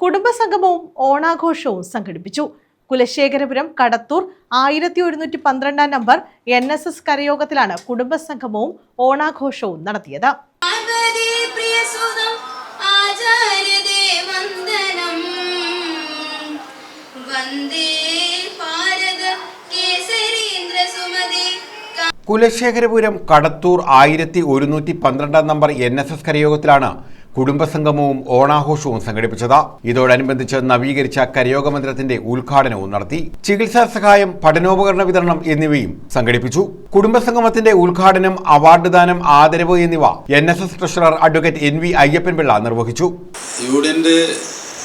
കുടുംബസംഗമവും ഓണാഘോഷവും സംഘടിപ്പിച്ചു. കുലശേഖരപുരം കടത്തൂർ ആയിരത്തി ഒരുന്നൂറ്റി പന്ത്രണ്ടാം നമ്പർ എൻ എസ് എസ് കരയോഗത്തിലാണ് കുടുംബസംഗമവും ഓണാഘോഷവും നടത്തിയത്. കുലശേഖരപുരം കടത്തൂർ ആയിരത്തി ഒരുന്നൂറ്റി പന്ത്രണ്ടാം നമ്പർ എൻ എസ് എസ് കരയോഗത്തിലാണ് കുടുംബസംഗമവും ഓണാഘോഷവും സംഘടിപ്പിച്ചത്. ഇതോടനുബന്ധിച്ച് നവീകരിച്ച കരയോഗ മന്ദിരത്തിന്റെ ഉദ്ഘാടനവും നടത്തി ചികിത്സാ സഹായം പഠനോപകരണ വിതരണം എന്നിവയും സംഘടിപ്പിച്ചു. കുടുംബസംഗമത്തിന്റെ ഉദ്ഘാടനം അവാർഡ് ദാനം ആദരവ് എന്നിവ N S S treasurer advocate N V Ayyappanpillai നിർവഹിച്ചു. യൂണിയന്റെ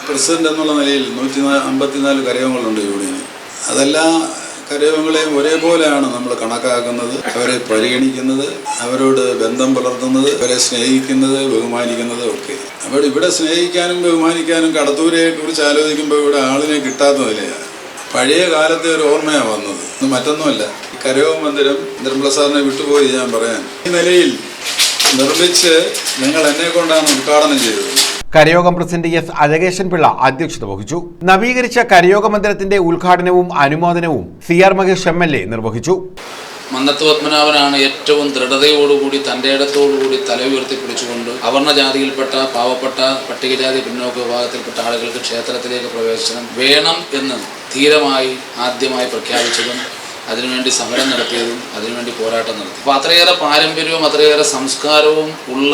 പ്രസിഡന്റ് എന്നുള്ള നിലയിൽ നൂറ്റി അമ്പത്തിനാല് കരയോഗങ്ങളുണ്ട് യൂണിയന്. അതെല്ലാ കരയോഗങ്ങളെയും ഒരേപോലെയാണ് നമ്മൾ കണക്കാക്കുന്നത്. അവരെ പരിഗണിക്കുന്നത് അവരോട് ബന്ധം പുലർത്തുന്നത് അവരെ സ്നേഹിക്കുന്നത് ബഹുമാനിക്കുന്നത് ഒക്കെ. അപ്പോൾ ഇവിടെ സ്നേഹിക്കാനും ബഹുമാനിക്കാനും കടത്തൂരെ കുറിച്ച് ആലോചിക്കുമ്പോൾ ഇവിടെ ആളിനെ കിട്ടാത്ത നിലയാണ് പഴയ കാലത്തെ ഒരു ഓർമ്മയാണ് വന്നത്. ഇത് മറ്റൊന്നുമല്ല. കരയോഗ മന്ദിരം നിർമ്മല സാറിനെ വിട്ടുപോയി ഞാൻ പറയാൻ. ഈ നിലയിൽ നിർമ്മിച്ച് നിങ്ങൾ എന്നെ കൊണ്ടാണ് ഉദ്ഘാടനം ചെയ്തത്. കരയോഗം പ്രസിഡന്റ് എസ് അഴകേശൻ പിള്ള അധ്യക്ഷത വഹിച്ചു. നവീകരിച്ച കരയോഗ മന്ദിരത്തിന്റെ ഉദ്ഘാടനവും അനുമോദനവും C R Mahesh M L A നിർവഹിച്ചു. മന്നത്ത് പത്മനാഭനാണ് ഏറ്റവും ദൃഢതയോടുകൂടി തന്റെ ഇടത്തോടുകൂടി തല ഉയർത്തിപ്പിടിച്ചുകൊണ്ട് അവർണ ജാതിയിൽപ്പെട്ട പാവപ്പെട്ട പട്ടികജാതി പിന്നോക്ക വിഭാഗത്തിൽപ്പെട്ട ആളുകൾക്ക് ക്ഷേത്രത്തിലേക്ക് പ്രവേശനം വേണം എന്ന് ധീരമായി ആദ്യമായി പ്രഖ്യാപിച്ചതും അതിനുവേണ്ടി സമരം നടത്തിയതും അതിനുവേണ്ടി പോരാട്ടം നടത്തി. അപ്പോൾ അത്രയേറെ പാരമ്പര്യവും അത്രയേറെ സംസ്കാരവും ഉള്ള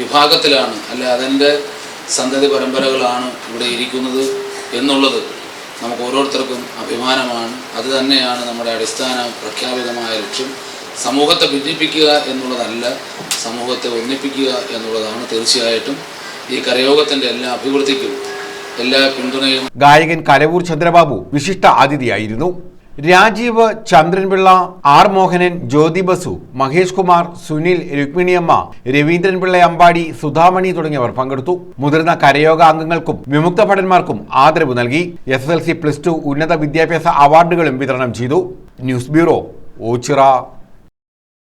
വിഭാഗത്തിലാണ്. അല്ലെ അതിന്റെ സന്തതി പരമ്പരകളാണ് ഇവിടെ ഇരിക്കുന്നത് എന്നുള്ളത് നമുക്ക് ഓരോരുത്തർക്കും അഭിമാനമാണ്. അത് തന്നെയാണ് നമ്മുടെ അടിസ്ഥാന പ്രഖ്യാപിതമായ ലക്ഷ്യം. സമൂഹത്തെ ഭിന്നിപ്പിക്കുക എന്നുള്ളതല്ല സമൂഹത്തെ ഒന്നിപ്പിക്കുക എന്നുള്ളതാണ് തീർച്ചയായിട്ടും. ഈ കരയോഗത്തിന്റെ എല്ലാ അഭിവൃദ്ധിക്കും എല്ലാ പിന്തുണയും ഗായകൻ കരവൂർ ചന്ദ്രബാബു വിശിഷ്ട അതിഥിയായിരുന്നു. രാജീവ് ചന്ദ്രൻപിള്ള ആർ മോഹനൻ ജ്യോതി ബസു മഹേഷ് കുമാർ സുനിൽ രുക്മിണിയമ്മ രവീന്ദ്രൻപിള്ള അമ്പാടി സുധാമണി തുടങ്ങിയവർ പങ്കെടുത്തു. മുതിർന്ന കരയോഗ അംഗങ്ങൾക്കും വിമുക്ത ഭടന്മാർക്കും ആദരവ് നൽകി. S L C plus two ഉന്നത വിദ്യാഭ്യാസ അവാർഡുകളും വിതരണം ചെയ്തു. News bureau Ochira.